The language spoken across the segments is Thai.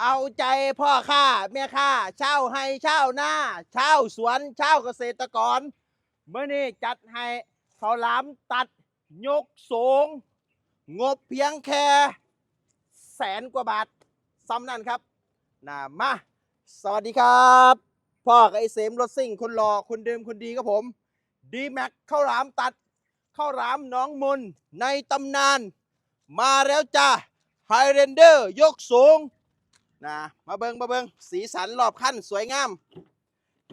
เอาใจพ่อค้าแม่ค้าเช่าให้เช่าหน้าเช่าสวนเช่าเกษตรกรเมื่อนี้จัดให้เขาวหลามตัดยกสูง งบเพียงแค่แสนกว่าบาทซ้ำนั่นครับนะมาสวัสดีครับ พ่อกับไอเสมรถซิ่งคนหล่อคนเดิมคนดีครับผมดีแม็กข้าวหลามตัดข้าวหลามน้องมนในตำนาน มาแล้วจ้าไฮเรนเดอร์ยกสูง นะมาเบิงมาเบิงสีสันรอบขั้นสวยงาม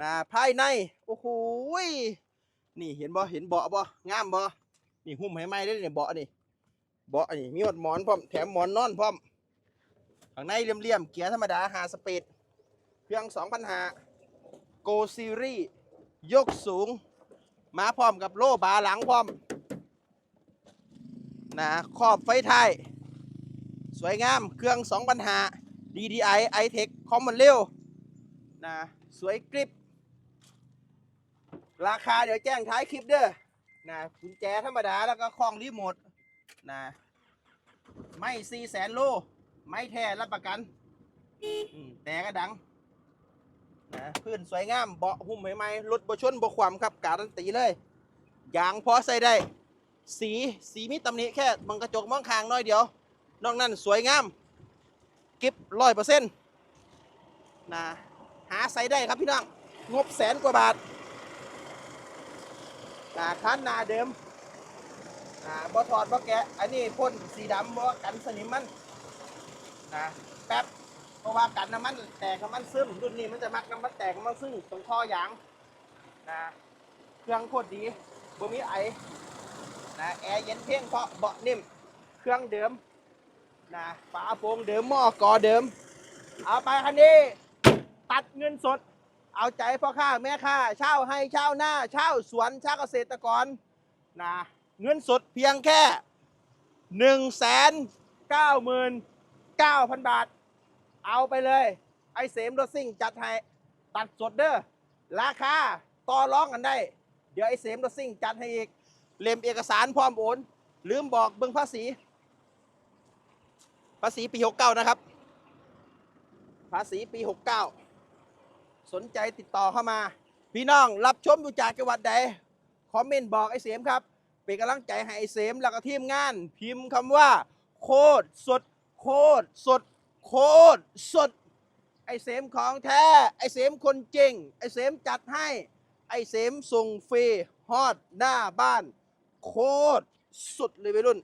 นะภายใน โอ้โหนี่เห็นบ่เห็นเบาะบ่งามบ่นี่หุ้มให้ไหมได้เนี่ยเบาะนี่เบาะนี่มีหมดหมอนพร้อมแถมหมอนนอนพร้อมข้างในเลี่ยมๆเกียร์ธรรมดาหาสปีดเครื่อง2,000หาโกซีรีส์ยกสูง มาพร้อมกับโล่บาหลังพร้อมนะขอบไฟท้ายสวยงามเครื่อง2ปัญหา DDI iTech คอมมันเร็วนะสวยกริบ ราคาเดี๋ยวแจ้งท้ายคลิปเด้อนะกุญแจธรรมดาแล้วก็คล้องรีโมทนะไม่4แสนโล ไม่แท้รับประกัน แต่ก็ดังนะพื้นสวยงามเบาะหุ้มใหม่ๆรถบชนบความครับ การันตีเลยยางพอใส่ได้ สีสีมีตำหนิแค่บังกระจกมองคางน้อยเดียว นอกนั้นสวยงาม กิฟร้อยเปอร์เซ็นต์นะหาใส่ได้ครับพี่น้อง งบแสนกว่าบาทนะคันนาเดิมนะบ่ถอดบ่แกะ อันนี้พ่นสีดำบ่กันสนิมมันนะแป๊บเพราะว่ากันน้ำมันแตกน้ำมันซึมรุ่นนี้มันจะมักน้ำมันแตกน้ำมันซึมตรงท่อยางนะเครื่องโคตรดีบ่มีไอนะแอร์เย็นเพียงเพราะเบาะนิ่ม เครื่องเดิม นะฝาโปร่งเดิมหม้อกอเดิม เอาไปคันนี้ ตัดเงินสด เอาใจพ่อค้าแม่ค้าเช่าให้เช่าหน้าเช่าสวนเช่าเกษตรกรนะเงินสดเพียงแค่หนึ่งแสนเก้าหมื่นเก้าพันบาท เอาไปเลย ไอเสมรถซิ่งจัดให้ตัดสดเด้อราคาต่อร้องกันได้ เดี๋ยวไอเสมรถซิ่งจัดให้อีกเล่มเอกสารพร้อมโอนลืมบอกเบิ่งภาษี ภาษีปี 69 นะครับ ภาษีปี 69 สนใจติดต่อเข้ามา พี่น้องรับชมอยู่จากจังหวัดใด คอมเมนต์บอกไอ้เสมครับ เป็นกำลังใจให้ไอ้เสมแล้วก็ทีมงาน พิมพ์คำว่า โคตรสด โคตรสด โคตรสด ไอ้เสมของแท้ ไอ้เสมคนจริง ไอ้เสมจัดให้ ไอ้เสมส่งฟรีฮอดหน้าบ้าน โคตรสุดเลยวัยรุ่น